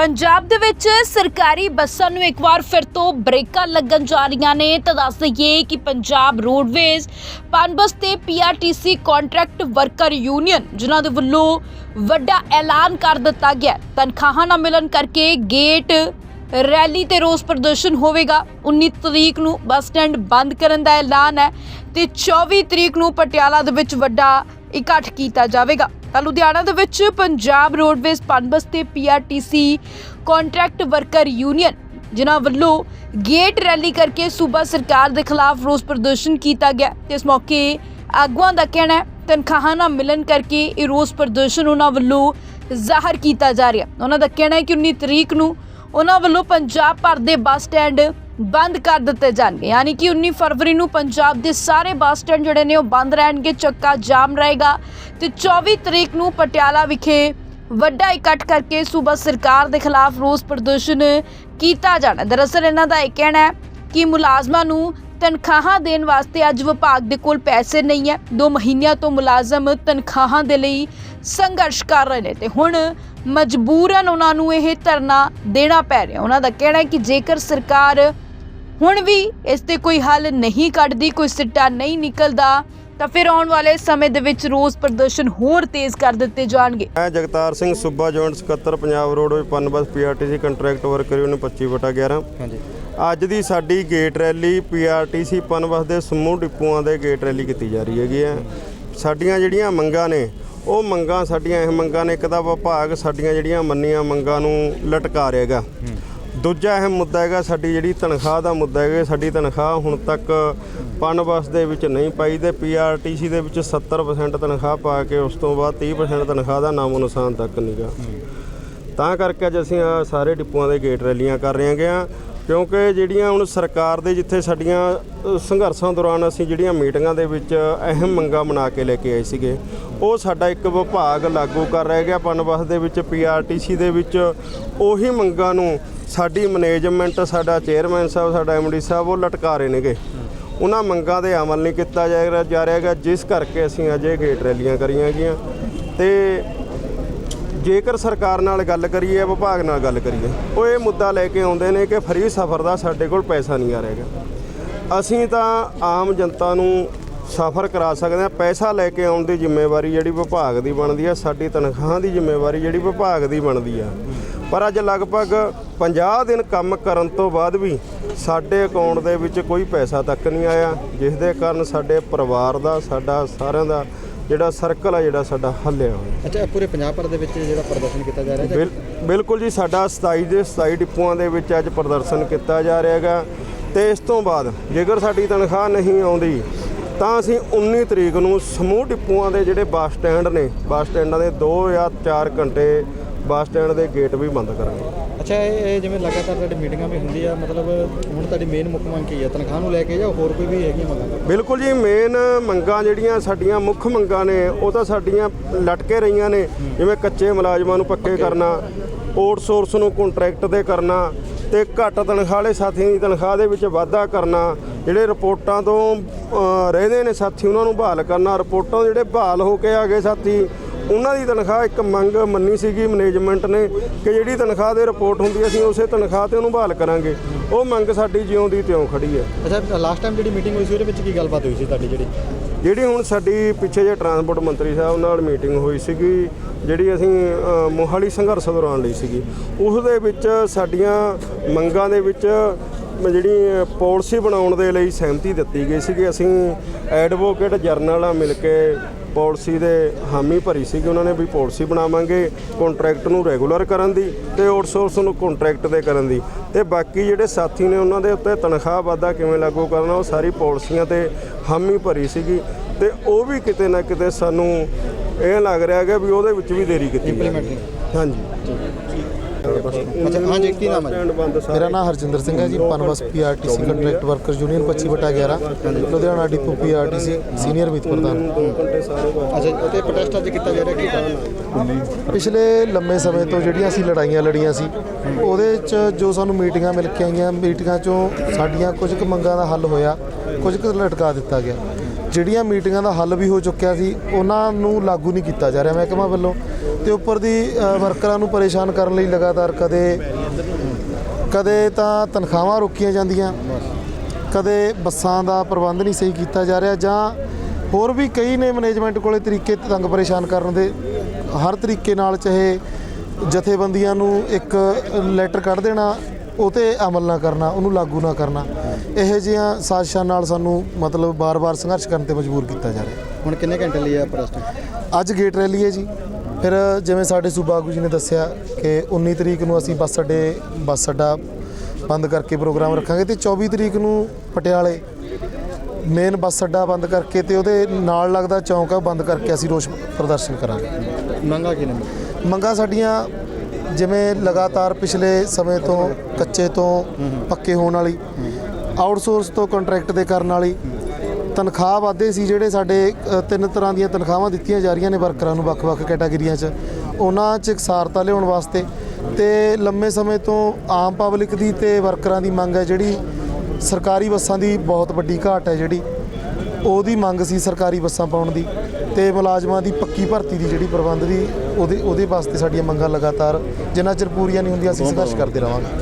ਪੰਜਾਬ ਦੇ ਵਿੱਚ ਸਰਕਾਰੀ ਬੱਸਾਂ ਨੂੰ ਇੱਕ ਵਾਰ ਫਿਰ ਤੋਂ ਬ੍ਰੇਕਾਂ ਲੱਗਣ ਜਾ ਰਹੀਆਂ ਨੇ। ਤਾਂ ਦੱਸ ਦਈਏ ਕਿ ਪੰਜਾਬ ਰੋਡਵੇਜ਼, ਪਨਬਸ ਤੇ ਪੀਆਰਟੀਸੀ ਕੰਟਰੈਕਟ ਵਰਕਰ ਯੂਨੀਅਨ, ਜਿਨ੍ਹਾਂ ਦੇ ਵੱਲੋਂ ਵੱਡਾ ਐਲਾਨ ਕਰ ਦਿੱਤਾ ਗਿਆ ਤਨਖਾਹਾਂ ਨਾ ਮਿਲਣ ਕਰਕੇ ਗੇਟ ਰੈਲੀ ਤੇ ਰੋਸ ਪ੍ਰਦਰਸ਼ਨ ਹੋਵੇਗਾ। 19 ਤਰੀਕ ਨੂੰ ਬੱਸ ਸਟੈਂਡ ਬੰਦ ਕਰਨ ਦਾ ਐਲਾਨ ਹੈ ਤੇ 24 ਤਰੀਕ ਨੂੰ ਪਟਿਆਲਾ ਦੇ ਵਿੱਚ ਵੱਡਾ ਇਕੱਠ ਕੀਤਾ ਜਾਵੇਗਾ। ਤਾਂ ਲੁਧਿਆਣਾ ਦੇ ਵਿੱਚ ਪੰਜਾਬ ਰੋਡਵੇਜ਼ ਪਨਬਸ ਤੇ ਪੀਆਰਟੀਸੀ ਕੰਟਰੈਕਟ ਵਰਕਰ ਯੂਨੀਅਨ, ਜਿਨ੍ਹਾਂ ਵੱਲੋਂ ਗੇਟ ਰੈਲੀ ਕਰਕੇ ਸੂਬਾ ਸਰਕਾਰ ਦੇ ਖਿਲਾਫ ਰੋਸ ਪ੍ਰਦਰਸ਼ਨ ਕੀਤਾ ਗਿਆ। ਤੇ ਇਸ ਮੌਕੇ ਆਗੂਆਂ ਦਾ ਕਹਿਣਾ ਹੈ, ਤਨਖਾਹਾਂ ਨਾ ਮਿਲਣ ਕਰਕੇ ਇਹ ਰੋਸ ਪ੍ਰਦਰਸ਼ਨ ਉਹਨਾਂ ਵੱਲੋਂ ਜ਼ਾਹਰ ਕੀਤਾ ਜਾ ਰਿਹਾ। ਉਹਨਾਂ ਦਾ ਕਹਿਣਾ ਹੈ ਕਿ 19 ਤਰੀਕ ਨੂੰ ਉਹਨਾਂ ਵੱਲੋਂ ਪੰਜਾਬ ਭਰ ਦੇ ਬੱਸ ਸਟੈਂਡ ਬੰਦ ਕਰ ਦਿੱਤੇ ਜਾਣਗੇ। ਯਾਨੀ ਕਿ 19 ਫਰਵਰੀ ਨੂੰ ਪੰਜਾਬ ਦੇ ਸਾਰੇ ਬੱਸ ਸਟੈਂਡ ਜਿਹੜੇ ਨੇ ਉਹ ਬੰਦ ਰਹਿਣਗੇ, ਚੱਕਾ ਜਾਮ ਰਹੇਗਾ ਤੇ 24 ਤਰੀਕ ਨੂੰ ਪਟਿਆਲਾ ਵਿਖੇ ਵੱਡਾ ਇਕੱਠ ਕਰਕੇ ਸੂਬਾ ਸਰਕਾਰ ਦੇ ਖਿਲਾਫ ਰੋਸ ਪ੍ਰਦਰਸ਼ਨ ਕੀਤਾ ਜਾਣਾ। ਦਰਅਸਲ ਇਹਨਾਂ ਦਾ ਇਹ ਕਹਿਣਾ ਹੈ ਕਿ ਮੁਲਾਜ਼ਮਾਂ ਨੂੰ ਤਨਖਾਹਾਂ ਦੇਣ ਵਾਸਤੇ ਅੱਜ ਵਿਭਾਗ ਦੇ ਕੋਲ ਪੈਸੇ ਨਹੀਂ ਹੈ। 2 ਮਹੀਨਿਆਂ ਤੋਂ ਮੁਲਾਜ਼ਮ ਤਨਖਾਹਾਂ ਦੇ ਲਈ ਸੰਘਰਸ਼ ਕਰ ਰਹੇ ਨੇ ਤੇ ਹੁਣ ਮਜਬੂਰਨ ਉਹਨਾਂ ਨੂੰ ਇਹ ਧਰਨਾ ਦੇਣਾ ਪੈ ਰਿਹਾ। ਉਹਨਾਂ ਦਾ ਕਹਿਣਾ ਹੈ ਕਿ ਜੇਕਰ ਸਰਕਾਰ ਹੁਣ ਵੀ ਇਸ ਤੇ ਕੋਈ ਹੱਲ ਨਹੀਂ ਕੱਢਦੀ ਕੋਈ ਸਿੱਟਾ ਨਹੀਂ ਨਿਕਲਦਾ ਤਾਂ ਫਿਰ ਆਉਣ ਵਾਲੇ ਸਮੇਂ ਦੇ ਵਿੱਚ ਰੋਸ ਪ੍ਰਦਰਸ਼ਨ ਹੋਰ ਤੇਜ਼ ਕਰ ਦਿੱਤੇ ਜਾਣਗੇ। ਮੈਂ ਜਗਤਾਰ ਸਿੰਘ ਸੂਬਾ ਜੁਆਇੰਟ ਸਕੱਤਰ Punjab roadways Punbus PRTC contract worker union 25 ਵਟਾ 11 ਹਾਂਜੀ। ਅੱਜ ਦੀ ਸਾਡੀ ਗੇਟ ਰੈਲੀ ਪੀਆਰਟੀਸੀ ਪਨਬਸ ਦੇ ਸਮੂਹ ਡਿਪੂਆਂ ਦੇ ਗੇਟ ਰੈਲੀ ਕੀਤੀ ਜਾ ਰਹੀ ਹੈਗੀ ਹੈ। ਸਾਡੀਆਂ ਜਿਹੜੀਆਂ ਮੰਗਾਂ ਨੇ, ਉਹ ਮੰਗਾਂ ਸਾਡੀਆਂ ਇਹ ਮੰਗਾਂ ਨੇ, ਇੱਕ ਤਾਂ ਵਿਭਾਗ ਸਾਡੀਆਂ ਜਿਹੜੀਆਂ ਮੰਨੀਆਂ ਮੰਗਾਂ ਨੂੰ ਲਟਕਾ ਰਿਹਾ ਹੈਗਾ। ਦੂਜਾ ਅਹਿਮ ਮੁੱਦਾ ਹੈਗਾ, ਸਾਡੀ ਜਿਹੜੀ ਤਨਖਾਹ ਦਾ ਮੁੱਦਾ ਹੈਗਾ, ਸਾਡੀ ਤਨਖਾਹ ਹੁਣ ਤੱਕ ਪਨਬਸ ਦੇ ਵਿੱਚ ਨਹੀਂ ਪਾਈ ਤੇ ਪੀਆਰਟੀਸੀ ਦੇ ਵਿੱਚ 70% ਤਨਖਾਹ ਪਾ ਕੇ ਉਸ ਤੋਂ ਬਾਅਦ 30% ਤਨਖਾਹ ਦਾ ਨਾਮੋ ਨਿਸ਼ਾਨ ਤੱਕ ਨਹੀਂਗਾ ਤਾਂ ਕਰਕੇ ਅੱਜ ਅਸੀਂ ਸਾਰੇ ਡਿਪੂਆਂ ਦੇ ਗੇਟ ਰੈਲੀਆਂ ਕਰ ਰਹੇ ਹੈਗੇ ਆ ਕਿਉਂਕਿ ਜਿਹੜੀਆਂ ਹੁਣ ਸਰਕਾਰ ਦੇ ਜਿੱਥੇ ਸਾਡੀਆਂ ਸੰਘਰਸ਼ਾਂ ਦੌਰਾਨ ਅਸੀਂ ਜਿਹੜੀਆਂ ਮੀਟਿੰਗਾਂ ਦੇ ਵਿੱਚ ਅਹਿਮ ਮੰਗਾਂ ਬਣਾ ਕੇ ਲੈ ਕੇ ਆਏ ਸੀਗੇ, ਉਹ ਸਾਡਾ ਇੱਕ ਵਿਭਾਗ ਲਾਗੂ ਕਰ ਰਿਹਾ ਗਿਆ ਪਨਬਸ ਦੇ ਵਿੱਚ ਪੀਆਰਟੀਸੀ ਦੇ ਵਿੱਚ। ਉਹੀ ਮੰਗਾਂ ਨੂੰ ਸਾਡੀ ਮੈਨੇਜਮੈਂਟ, ਸਾਡਾ ਚੇਅਰਮੈਨ ਸਾਹਿਬ, ਸਾਡਾ ਐਮਡੀ ਸਾਹਿਬ ਉਹ ਲਟਕਾ ਰਹੇ ਨੇਗੇ। ਉਹਨਾਂ ਮੰਗਾਂ ਦੇ ਅਮਲ ਨਹੀਂ ਕੀਤਾ ਜਾ ਰਿਹਾ ਜਾ ਰਿਹਾ ਹੈਗਾ, ਜਿਸ ਕਰਕੇ ਅਸੀਂ ਅਜੇ ਗੇਟ ਰੈਲੀਆਂ ਕਰੀਆਂ ਗਈਆਂ ਤੇ ਜੇਕਰ ਸਰਕਾਰ ਨਾਲ ਗੱਲ ਕਰੀਏ ਵਿਭਾਗ ਨਾਲ ਗੱਲ ਕਰੀਏ, ਉਹ ਇਹ ਮੁੱਦਾ ਲੈ ਕੇ ਆਉਂਦੇ ਨੇ ਕਿ ਫਰੀ ਸਫ਼ਰ ਦਾ ਸਾਡੇ ਕੋਲ ਪੈਸਾ ਨਹੀਂ ਆ ਰਿਹਾਗਾ ਅਸੀਂ ਤਾਂ ਆਮ ਜਨਤਾ ਨੂੰ ਸਫ਼ਰ ਕਰਾ ਸਕਦੇ ਹਾਂ। ਪੈਸਾ ਲੈ ਕੇ ਆਉਣ ਦੀ ਜ਼ਿੰਮੇਵਾਰੀ ਜਿਹੜੀ ਵਿਭਾਗ ਦੀ ਬਣਦੀ ਆ, ਸਾਡੀ ਤਨਖਾਹਾਂ ਦੀ ਜ਼ਿੰਮੇਵਾਰੀ ਜਿਹੜੀ ਵਿਭਾਗ ਦੀ ਬਣਦੀ ਆ। ਪਰ ਅੱਜ ਲਗਭਗ 50 ਦਿਨ ਕੰਮ ਕਰਨ ਤੋਂ ਬਾਅਦ ਵੀ ਸਾਡੇ ਅਕਾਊਂਟ ਦੇ ਵਿੱਚ ਕੋਈ ਪੈਸਾ ਤੱਕ ਨਹੀਂ ਆਇਆ, ਜਿਸ ਦੇ ਕਾਰਨ ਸਾਡੇ ਪਰਿਵਾਰ ਦਾ, ਸਾਡਾ ਸਾਰਿਆਂ ਦਾ ਜਿਹੜਾ ਸਰਕਲ ਆ ਜਿਹੜਾ ਸਾਡਾ ਹੱਲਿਆ ਹੋਇਆ। ਅੱਛਾ ਇਹ ਪੂਰੇ ਪੰਜਾਬ ਭਰ ਦੇ ਵਿੱਚ ਜਿਹੜਾ ਪ੍ਰਦਰਸ਼ਨ ਕੀਤਾ ਜਾ ਰਿਹਾ ਹੈ? ਬਿਲ- ਬਿਲਕੁਲ ਜੀ ਸਾਡਾ 27 ਦੇ 27 ਡਿਪੂਆਂ ਦੇ ਵਿੱਚ ਅੱਜ ਪ੍ਰਦਰਸ਼ਨ ਕੀਤਾ ਜਾ ਰਿਹਾ ਹੈਗਾ। ਤੇ ਇਸ ਤੋਂ ਬਾਅਦ ਜੇਕਰ ਸਾਡੀ ਤਨਖਾਹ ਨਹੀਂ ਆਉਂਦੀ ਤਾਂ ਅਸੀਂ 19 ਤਰੀਕ ਨੂੰ ਸਮੂਹ ਡਿਪੂਆਂ ਦੇ ਜਿਹੜੇ ਬੱਸ ਸਟੈਂਡ ਨੇ ਬੱਸ ਸਟੈਂਡਾਂ ਦੇ 2 ਜਾਂ 4 ਘੰਟੇ ਬੱਸ ਸਟੈਂਡ ਦੇ ਗੇਟ ਵੀ ਬੰਦ ਕਰਾਂਗੇ। ਅੱਛਾ ਇਹ ਇਹ ਜਿਵੇਂ ਲਗਾਤਾਰ ਤੁਹਾਡੀ ਮੀਟਿੰਗਾਂ ਵੀ ਹੁੰਦੀ ਆ ਮਤਲਬ ਹੁਣ ਤੁਹਾਡੀ ਮੇਨ ਮੁੱਖ ਮੰਗ ਕੀ ਹੈ ਤਨਖਾਹ ਨੂੰ ਲੈ ਕੇ ਜਾਂ ਹੋਰ ਕੋਈ ਵੀ ਹੈਗੀ ਮੰਗਾਂ? ਬਿਲਕੁਲ ਜੀ ਮੇਨ ਮੰਗਾਂ ਜਿਹੜੀਆਂ ਸਾਡੀਆਂ ਮੁੱਖ ਮੰਗਾਂ ਨੇ ਉਹ ਤਾਂ ਸਾਡੀਆਂ ਲਟਕੇ ਰਹੀਆਂ ਨੇ। ਜਿਵੇਂ ਕੱਚੇ ਮੁਲਾਜ਼ਮਾਂ ਨੂੰ ਪੱਕੇ ਕਰਨਾ ਆਊਟਸੋਰਸ ਨੂੰ ਕੰਟਰੈਕਟ ਤੇ ਕਰਨਾ ਤੇ ਘੱਟ ਤਨਖਾਹ ਵਾਲੇ ਸਾਥੀਆਂ ਦੀ ਤਨਖਾਹ ਦੇ ਵਿੱਚ ਵਾਧਾ ਕਰਨਾ ਜਿਹੜੇ ਰਿਪੋਰਟਾਂ ਤੋਂ ਰਹਿੰਦੇ ਨੇ ਸਾਥੀ ਉਹਨਾਂ ਨੂੰ ਬਹਾਲ ਕਰਨਾ ਰਿਪੋਰਟਾਂ ਤੋਂ ਜਿਹੜੇ ਬਹਾਲ ਹੋ ਕੇ ਆ ਗਏ ਸਾਥੀ ਉਹਨਾਂ ਦੀ ਤਨਖਾਹ ਇੱਕ ਮੰਗ ਮੰਨੀ ਸੀਗੀ ਮੈਨੇਜਮੈਂਟ ਨੇ ਕਿ ਜਿਹੜੀ ਤਨਖਾਹ ਦੇ ਰਿਪੋਰਟ ਹੁੰਦੀ ਅਸੀਂ ਉਸੇ ਤਨਖਾਹ ਤੇ ਉਹਨੂੰ ਬਹਾਲ ਕਰਾਂਗੇ। ਉਹ ਮੰਗ ਸਾਡੀ ਜਿਉਂ ਦੀ ਤਿਉਂ ਖੜੀ ਹੈ। ਅੱਛਾ ਲਾਸਟ ਟਾਈਮ ਜਿਹੜੀ ਮੀਟਿੰਗ ਹੋਈ ਸੀ ਉਹਦੇ ਵਿੱਚ ਕੀ ਗੱਲਬਾਤ ਹੋਈ ਸੀ ਤੁਹਾਡੀ ਜਿਹੜੀ? ਜਿਹੜੀ ਹੁਣ ਸਾਡੀ ਪਿੱਛੇ ਜੇ ਟਰਾਂਸਪੋਰਟ ਮੰਤਰੀ ਸਾਹਿਬ ਨਾਲ ਮੀਟਿੰਗ ਹੋਈ ਸੀਗੀ ਜਿਹੜੀ ਅਸੀਂ ਮੋਹਾਲੀ ਸੰਘਰਸ਼ ਦੌਰਾਨ ਲਈ ਸੀਗੀ। ਉਸ ਦੇ ਵਿੱਚ ਸਾਡੀਆਂ ਮੰਗਾਂ ਦੇ ਵਿੱਚ ਜਿਹੜੀ ਪਾਲਿਸੀ ਬਣਾਉਣ ਦੇ ਲਈ ਸਹਿਮਤੀ ਦਿੱਤੀ ਗਈ ਸੀਗੀ। ਅਸੀਂ ਐਡਵੋਕੇਟ ਜਰਨਲ ਨਾਲ ਮਿਲ ਕੇ ਪਾਲਿਸੀ ਦੇ ਹਾਮੀ ਭਰੀ ਸੀਗੀ ਉਹਨਾਂ ਨੇ ਵੀ ਪਾਲਿਸੀ ਬਣਾਵਾਂਗੇ ਕੰਟਰੈਕਟ ਨੂੰ ਰੈਗੂਲਰ ਕਰਨ ਦੀ ਤੇ ਆਊਟਸੋਰਸ ਨੂੰ ਕੰਟਰੈਕਟ ਤੇ ਕਰਨ ਦੀ। ਤੇ ਬਾਕੀ ਜਿਹੜੇ ਸਾਥੀ ਨੇ ਉਹਨਾਂ ਦੇ ਉੱਤੇ ਤਨਖਾਹ ਵਾਧਾ ਕਿਵੇਂ ਲਾਗੂ ਕਰਨਾ ਉਹ ਸਾਰੀ ਪਾਲਿਸੀਆਂ ਤੇ ਹਾਮੀ ਭਰੀ ਸੀਗੀ। ਤੇ ਉਹ ਵੀ ਕਿਤੇ ਨਾ ਕਿਤੇ ਸਾਨੂੰ ਇਹ ਲੱਗ ਰਿਹਾ ਹੈ ਵੀ ਉਹਦੇ ਵਿੱਚ ਵੀ ਦੇਰੀ ਕੀਤੀ ਹੈ। ਹਾਂਜੀ। ਅੱਛਾ ਹਾਂਜੀ ਕੀ ਨਾਮ ਹੈ ਸਟੈਂਡ ਬੰਦ ਸਾਰੇ ਮੇਰਾ ਨਾਮ ਹਰਜਿੰਦਰ ਸਿੰਘ ਹੈ ji Punbus PRTC contract workers union 25 ਬਟਾ 11 ਲੁਧਿਆਣਾ ਡਿਪੂ ਪੀਆਰਟੀਸੀ ਸੀਨੀਅਰ ਵਿਤ ਪ੍ਰਧਾਨ ਦੋ ਘੰਟੇ ਸਾਰੇ ਬੰਦ ਅੱਛਾ ਤੇ ਪ੍ਰੋਟੈਸਟ ਅੱਜ ਕੀਤਾ ਜਾ ਰਿਹਾ ਕੀ ਕਾਰਨ ਪਿਛਲੇ ਲੰਮੇ ਸਮੇਂ ਤੋਂ ਜਿਹੜੀਆਂ ਅਸੀਂ ਲੜਾਈਆਂ ਲੜੀਆਂ ਸੀ ਉਹਦੇ 'ਚ ਜੋ ਸਾਨੂੰ ਮੀਟਿੰਗਾਂ ਮਿਲ ਕੇ ਆਈਆਂ ਮੀਟਿੰਗਾਂ 'ਚੋਂ ਸਾਡੀਆਂ ਕੁਝ ਕੁ ਮੰਗਾਂ ਦਾ ਹੱਲ ਹੋਇਆ ਕੁਝ ਕੁ ਲਟਕਾ ਦਿੱਤਾ ਗਿਆ। ਜਿਹੜੀਆਂ ਮੀਟਿੰਗਾਂ ਦਾ ਹੱਲ ਵੀ ਹੋ ਚੁੱਕਿਆ ਸੀ ਉਹਨਾਂ ਨੂੰ ਲਾਗੂ ਨਹੀਂ ਕੀਤਾ ਜਾ ਰਿਹਾ ਮਹਿਕਮਾ ਵੱਲੋਂ। ਤੇ ਉੱਪਰ ਦੀ ਵਰਕਰਾਂ ਨੂੰ ਪਰੇਸ਼ਾਨ ਕਰਨ ਲਈ ਲਗਾਤਾਰ ਕਦੇ ਕਦੇ ਤਾਂ ਤਨਖਾਹਾਂ ਰੋਕੀਆਂ ਜਾਂਦੀਆਂ ਕਦੇ ਬੱਸਾਂ ਦਾ ਪ੍ਰਬੰਧ ਨਹੀਂ ਸਹੀ ਕੀਤਾ ਜਾ ਰਿਹਾ ਜਾਂ ਹੋਰ ਵੀ ਕਈ ਨੇ ਮੈਨੇਜਮੈਂਟ ਕੋਲੇ ਤਰੀਕੇ ਤੰਗ ਪਰੇਸ਼ਾਨ ਕਰਨ ਦੇ ਹਰ ਤਰੀਕੇ ਨਾਲ ਚਾਹੇ ਜਥੇਬੰਦੀਆਂ ਨੂੰ ਇੱਕ ਲੈਟਰ ਕੱਢ ਦੇਣਾ ਉਹ ਤੇ ਅਮਲ ਨਾ ਕਰਨਾ ਉਹਨੂੰ ਲਾਗੂ ਨਾ ਕਰਨਾ ਇਹੋ ਜਿਹੀਆਂ ਸਾਜ਼ਿਸ਼ਾਂ ਨਾਲ ਸਾਨੂੰ ਮਤਲਬ ਬਾਰ-ਬਾਰ ਸੰਘਰਸ਼ ਕਰਨ ਤੇ ਮਜਬੂਰ ਕੀਤਾ ਜਾ ਰਿਹਾ। ਹੁਣ ਕਿੰਨੇ ਘੰਟੇ ਲਈ ਆ ਪ੍ਰੋਟੈਸਟ ਅੱਜ ਗੇਟ ਰੈਲੀ ਹੈ ਜੀ। ਫਿਰ ਜਿਵੇਂ ਸਾਡੇ ਸੂਬਾ ਆਗੂ ਜੀ ਨੇ ਦੱਸਿਆ ਕਿ 19 ਤਰੀਕ ਨੂੰ ਅਸੀਂ ਬੱਸ ਅੱਡੇ ਬੱਸ ਅੱਡਾ ਬੰਦ ਕਰਕੇ ਪ੍ਰੋਗਰਾਮ ਰੱਖਾਂਗੇ ਤੇ 24 ਤਰੀਕ ਨੂੰ ਪਟਿਆਲੇ ਮੇਨ ਬੱਸ ਅੱਡਾ ਬੰਦ ਕਰਕੇ ਤੇ ਉਹਦੇ ਨਾਲ ਲੱਗਦਾ ਚੌਂਕ ਆ ਬੰਦ ਕਰਕੇ ਅਸੀਂ ਰੋਸ ਪ੍ਰਦਰਸ਼ਨ ਕਰਾਂਗੇ। ਮੰਗਾ ਕੀ ਨੇ? ਮੰਗਾਂ ਸਾਡੀਆਂ ਜਿਵੇਂ ਲਗਾਤਾਰ ਪਿਛਲੇ ਸਮੇਂ ਤੋਂ ਕੱਚੇ ਤੋਂ ਪੱਕੇ ਹੋਣ ਵਾਲੀ ਆਊਟਸੋਰਸ ਤੋਂ ਕੰਟਰੈਕਟ ਦੇ ਕਰਨ ਵਾਲੀ ਤਨਖਾਹ ਵਾਧੇ ਸੀ ਜਿਹੜੇ ਸਾਡੇ ਤਿੰਨ ਤਰ੍ਹਾਂ ਦੀਆਂ ਤਨਖਾਹਾਂ ਦਿੱਤੀਆਂ ਜਾ ਰਹੀਆਂ ਨੇ ਵਰਕਰਾਂ ਨੂੰ ਵੱਖ-ਵੱਖ ਕੈਟਾਗਰੀਆਂ 'ਚ। ਉਹਨਾਂ 'ਚ ਇਕਸਾਰਤਾ ਲਿਆਉਣ ਵਾਸਤੇ ਤੇ ਲੰਮੇ ਸਮੇਂ ਤੋਂ ਆਮ ਪਬਲਿਕ ਦੀ ਤੇ ਵਰਕਰਾਂ ਦੀ ਮੰਗ ਹੈ ਜਿਹੜੀ ਸਰਕਾਰੀ ਬੱਸਾਂ ਦੀ ਬਹੁਤ ਵੱਡੀ ਘਾਟ ਹੈ ਜਿਹੜੀ। ਉਹਦੀ ਮੰਗ ਸੀ ਸਰਕਾਰੀ ਬੱਸਾਂ ਪਾਉਣ ਦੀ ਤੇ ਮੁਲਾਜ਼ਮਾਂ ਦੀ ਪੱਕੀ ਭਰਤੀ ਦੀ ਜਿਹੜੀ ਪ੍ਰਬੰਧ ਦੀ, ਉਹਦੇ ਉਹਦੇ ਵਾਸਤੇ ਸਾਡੀਆਂ ਮੰਗਾਂ ਲਗਾਤਾਰ ਜਿੰਨਾ ਚਿਰ ਪੂਰੀਆਂ ਨਹੀਂ ਹੁੰਦੀਆਂ ਅਸੀਂ ਸੰਘਰਸ਼ ਕਰਦੇ ਰਵਾਂਗੇ